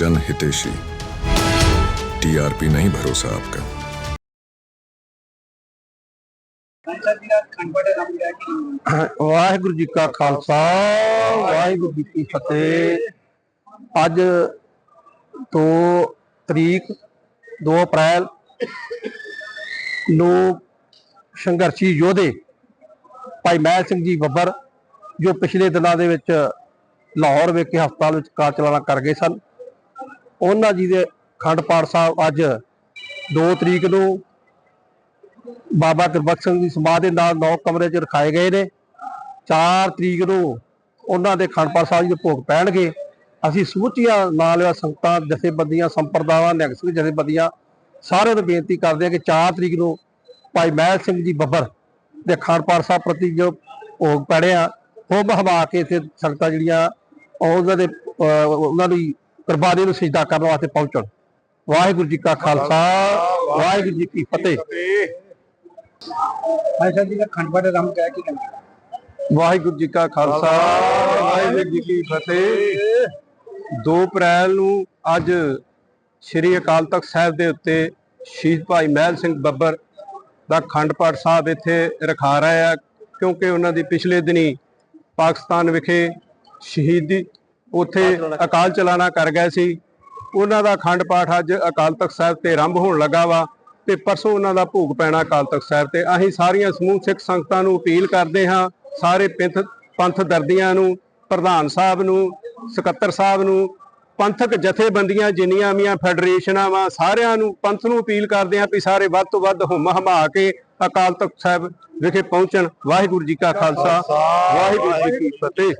जन हितेशी टीआरपी नहीं भरोसा आपका ਪੰਚਾਇਤ ਦੀ ਖੰਡ ਬੜੇ ਰੰਗ ਗਿਆ ਕਿ ਵਾਹਿਗੁਰੂ ਜੀ ਕਾ ਖਾਲਸਾ ਵਾਹਿਗੁਰੂ ਜੀ ਕੀ ਫਤਿਹ ਅੱਜ 2 ਤਰੀਕ 2 ਅਪ੍ਰੈਲ ਨੂੰ ਸੰਘਰਸ਼ੀ ਯੋਧੇ ਭਾਈ ਮਹਿਲ ਸਿੰਘ ਜੀ ਬੱਬਰ ਜੋ ਪਿਛਲੇ ਦਿਨਾਂ ਦੇ ਵਿੱਚ ਲਾਹੌਰ ਵਿਖੇ ਹਸਪਤਾਲ ਵਿੱਚ ਕਾਰ ਚਲਾਣਾ ਕਰ ਗਏ ਸਨ ਉਹਨਾਂ ਜੀ ਦੇ ਖੰਡ ਪਾਠ ਸਾਹਿਬ ਅੱਜ 2 ਤਰੀਕ ਨੂੰ ਬਾਬਾ ਗੁਰਬਖਸ਼ ਸਿੰਘ ਦੀ ਸਮਾਧ ਦੇ ਨਾਲ ਨੌ ਕਮਰੇ 'ਚ ਰਖਾਏ ਗਏ ਨੇ। 4 ਤਰੀਕ ਨੂੰ ਉਹਨਾਂ ਦੇ ਖੰਡ ਪਾਠ ਸਾਹਿਬ ਜੀ ਦੇ ਭੋਗ ਪੈਣਗੇ। ਅਸੀਂ ਸਮੁੱਚੀਆਂ ਨਾਲ ਸੰਗਤਾਂ, ਜਥੇਬੰਦੀਆਂ, ਸੰਪਰਦਾਵਾਂ, ਨਿਹੰਗ ਸਿੰਘ ਜਥੇਬੰਦੀਆਂ ਸਾਰਿਆਂ ਨੂੰ ਬੇਨਤੀ ਕਰਦੇ ਹਾਂ ਕਿ 4 ਤਰੀਕ ਨੂੰ ਭਾਈ ਮਹਿਲ ਸਿੰਘ ਜੀ ਬੱਬਰ ਦੇ ਖੰਡ ਪਾਠ ਸਾਹਿਬ ਪ੍ਰਤੀ ਜੋ ਭੋਗ ਪੈਣਿਆ ਉਹ ਬਹਵਾ ਕੇ ਇੱਥੇ ਸੰਗਤਾਂ ਜਿਹੜੀਆਂ ਉਹਨਾਂ ਦੇ ਉਹਨਾਂ ਦੀ ਕੁਰਬਾਨੀ ਨੂੰ ਸਿਜਦਾ ਕਰਨ ਵਾਸਤੇ ਪਹੁੰਚਣ। ਵਾਹਿਗੁਰੂ ਜੀ ਕਾ ਖਾਲਸਾ ਵਾਹਿਗੁਰੂ ਜੀ ਕੀ ਫਤਿਹ। ਪੰਚਾਇਤ ਦੀ ਖੰਡ ਬੜੇ ਰੰਗ ਗਿਆ ਕਿ ਕਹਿੰਦੇ ਵਾਹਿਗੁਰੂ ਜੀ ਕਾ ਖਾਲਸਾ ਵਾਹਿਗੁਰੂ ਜੀ ਕੀ ਫਤਿਹ। 2 ਅਪ੍ਰੈਲ ਨੂੰ ਅੱਜ ਸ੍ਰੀ ਅਕਾਲ ਤਖਤ ਸਾਹਿਬ ਦੇ ਉੱਤੇ ਸ਼ਹੀਦ ਭਾਈ ਮਹਿਲ ਸਿੰਘ ਬੱਬਰ ਦਾ ਖੰਡ ਪਾਠ ਸਾਹਿਬ ਇੱਥੇ ਰਖਾ ਰਹੇ ਆ ਕਿਉਂਕਿ ਉਹਨਾਂ ਦੀ ਪਿਛਲੇ ਦਿਨੀ ਪਾਕਿਸਤਾਨ ਵਿਖੇ ਸ਼ਹੀਦੀ ਉੱਥੇ ਅਕਾਲ ਚਲਾਣਾ ਕਰ ਗਏ ਸੀ। ਉਹਨਾਂ ਦਾ ਅਖੰਡ ਪਾਠ ਅੱਜ ਅਕਾਲ ਤਖਤ ਸਾਹਿਬ ਤੇ ਆਰੰਭ ਹੋਣ ਲੱਗਾ ਵਾ ਤੇ ਪਰਸੋਂ ਉਹਨਾਂ ਦਾ ਭੋਗ ਪੈਣਾ ਅਕਾਲ ਤਖਤ ਸਾਹਿਬ ਤੇ। ਅਸੀਂ ਸਾਰੀਆਂ ਸਮੂਹ ਸਿੱਖ ਸੰਗਤਾਂ ਨੂੰ ਅਪੀਲ ਕਰਦੇ ਹਾਂ, ਸਾਰੇ ਪੰਥ ਪੰਥ ਦਰਦੀਆਂ ਨੂੰ, ਪ੍ਰਧਾਨ ਸਾਹਿਬ ਨੂੰ, ਸਕੱਤਰ ਸਾਹਿਬ ਨੂੰ, ਪੰਥਕ ਜਥੇਬੰਦੀਆਂ ਜਿੰਨੀਆਂ ਵੀ ਫੈਡਰੇਸ਼ਨਾਂ ਵਾ, ਸਾਰਿਆਂ ਨੂੰ ਪੰਥ ਨੂੰ ਅਪੀਲ ਕਰਦੇ ਹਾਂ ਵੀ ਸਾਰੇ ਵੱਧ ਤੋਂ ਵੱਧ ਹੁਮ ਹਮਾ ਕੇ ਅਕਾਲ ਤਖਤ ਸਾਹਿਬ ਵਿਖੇ ਪਹੁੰਚਣ। ਵਾਹਿਗੁਰੂ ਜੀ ਕਾ ਖਾਲਸਾ, ਵਾਹਿਗੁਰੂ ਜੀ ਕੀ ਫਤਿਹ।